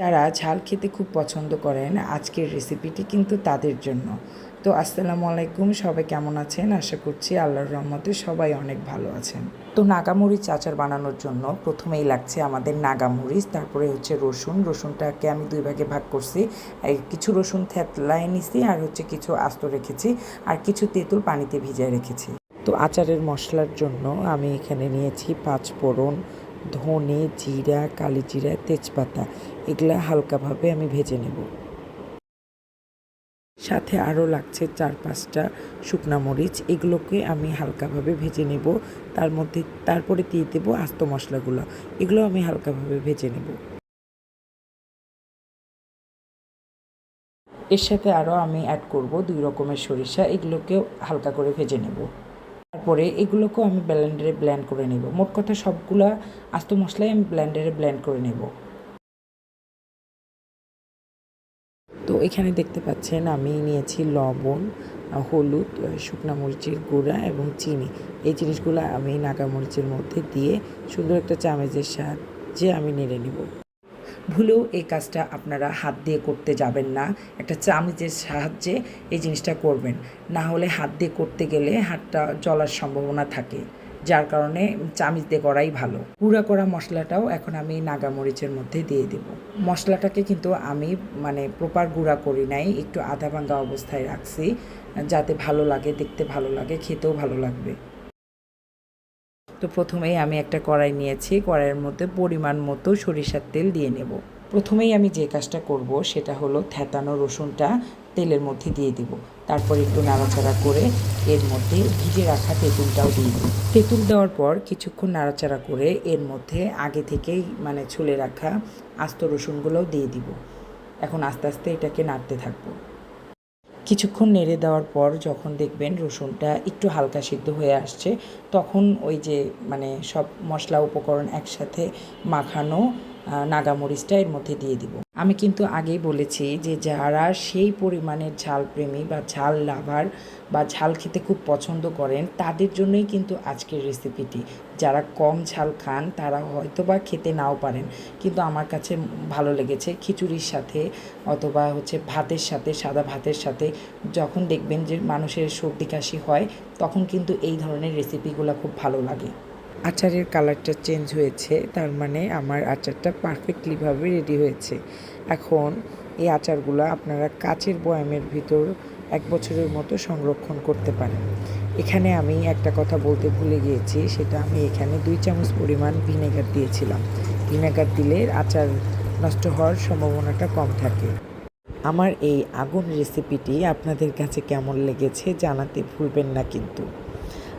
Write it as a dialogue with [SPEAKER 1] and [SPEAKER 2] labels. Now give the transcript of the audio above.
[SPEAKER 1] যারা ঝাল খেতে খুব পছন্দ করেন আজকের রেসিপিটি কিন্তু তাদের জন্য। তো আসসালামু আলাইকুম, সবাই কেমন আছেন? আশা করছি আল্লাহর রহমতে সবাই অনেক ভালো আছেন। তো নাগামরিচ আচার বানানোর জন্য প্রথমেই লাগছে আমাদের নাগামরিচ, তারপরে হচ্ছে রসুন। রসুনটাকে আমি দুই ভাগে ভাগ করছি। কিছু রসুন থেতলায় নিছি আর হচ্ছে কিছু আস্ত রেখেছি আর কিছু তেঁতুল পানিতে ভিজায় রেখেছি। তো আচারের মশলার জন্য আমি এখানে নিয়েছি পাঁচ ফোড়ন ধনে, জিরা, কালি জিরা, তেজপাতা, এগুলো হালকাভাবে আমি ভেজে নেব। সাথে আরও লাগছে চার পাঁচটা শুকনা মরিচ, এগুলোকে আমি হালকাভাবে ভেজে নেব। তার মধ্যে, তারপরে দিয়ে দেবো আস্ত মশলাগুলো, এগুলো আমি হালকাভাবে ভেজে নেব। এর সাথে আরও আমি অ্যাড করব দুই রকমের সরিষা, এগুলোকেও হালকা করে ভেজে নেব। তারপরে এগুলোকেও আমি ব্লেন্ডারে ব্ল্যান্ড করে নেব। মোট কথা সবগুলা আস্ত মশলাই আমি ব্লেন্ডারে ব্ল্যান্ড করে নেব। তো এখানে দেখতে পাচ্ছেন আমি নিয়েছি লবণ, হলুদ শুকনা মরিচের গুঁড়া এবং চিনি। এই জিনিসগুলো আমি নাগা মরিচের মধ্যে দিয়ে সুন্দর একটা চামচের সাহায্যে আমি নেড়ে নেব। ভুলেও এই কাজটা আপনারা হাত দিয়ে করতে যাবেন না। একটা চামচের সাহায্যে এই জিনিসটা করবেন। না হলে হাত দিয়ে করতে গেলে হাতটা জ্বলার সম্ভাবনা থাকে, যার কারণে চামিচ দিয়ে করাই ভালো। গুঁড়া করা মশলাটাও এখন আমি নাগামরিচের মধ্যে দিয়ে দেব। মশলাটাকে কিন্তু আমি মানে প্রপার গুঁড়া করি নাই, একটু আধা ভাঙ্গা অবস্থায় রাখছি, যাতে ভালো লাগে, দেখতে ভালো লাগে, খেতেও ভালো লাগবে। তো প্রথমেই আমি একটা কড়াই নিয়েছি, কড়াইয়ের মধ্যে পরিমাণ মতো সরিষার তেল দিয়ে নেব। প্রথমেই আমি যে কাজটা করব সেটা হলো থেতানো রসুনটা তেলের মধ্যে দিয়ে দিব। তারপর একটু নাড়াচাড়া করে এর মধ্যে ভিজে রাখা তেঁতুলটাও দিয়ে দিব। তেঁতুল দেওয়ার পর কিছুক্ষণ নাড়াচাড়া করে এর মধ্যে আগে থেকেই মানে ছুলে রাখা আস্ত রসুনগুলোও দিয়ে দিব। এখন আস্তে আস্তে এটাকে নাড়তে থাকব। কিছুক্ষণ নেড়ে দেওয়ার পর যখন দেখবেন রসুনটা একটু হালকা সিদ্ধ হয়ে আসছে, তখন ওই যে মানে সব মশলা উপকরণ একসাথে মাখানো নাগামরিচটা এর মধ্যে দিয়ে দিব। আমি কিন্তু আগেই বলেছি যে যারা সেই পরিমাণের ঝাল প্রেমী বা ঝাল লাভার বা ঝাল খেতে খুব পছন্দ করেন, তাদের জন্যই কিন্তু আজকের রেসিপিটি। যারা কম ঝাল খান, তারা হয়তো বা খেতে নাও পারেন। কিন্তু আমার কাছে ভালো লেগেছে খিচুড়ির সাথে অথবা হচ্ছে ভাতের সাথে, সাদা ভাতের সাথে। যখন দেখবেন যে মানুষের সর্দি কাশি হয়, তখন কিন্তু এই ধরনের রেসিপিগুলো খুব ভালো লাগে। আচারের কালারটা চেঞ্জ হয়েছে, তার মানে আমার আচারটা পারফেক্টলিভাবে রেডি হয়েছে। এখন এই আচারগুলো আপনারা কাচের বয়ামের ভিতর এক বছরের মতো সংরক্ষণ করতে পারেন। এখানে আমি একটা কথা বলতে ভুলে গিয়েছি, সেটা আমি এখানে দুই চামচ পরিমাণ ভিনেগার দিয়েছিলাম। ভিনেগার দিলে আচার নষ্ট হওয়ার সম্ভাবনাটা কম থাকে। আমার এই আগুন রেসিপিটি আপনাদের কাছে কেমন লেগেছে জানাতে ভুলবেন না কিন্তু।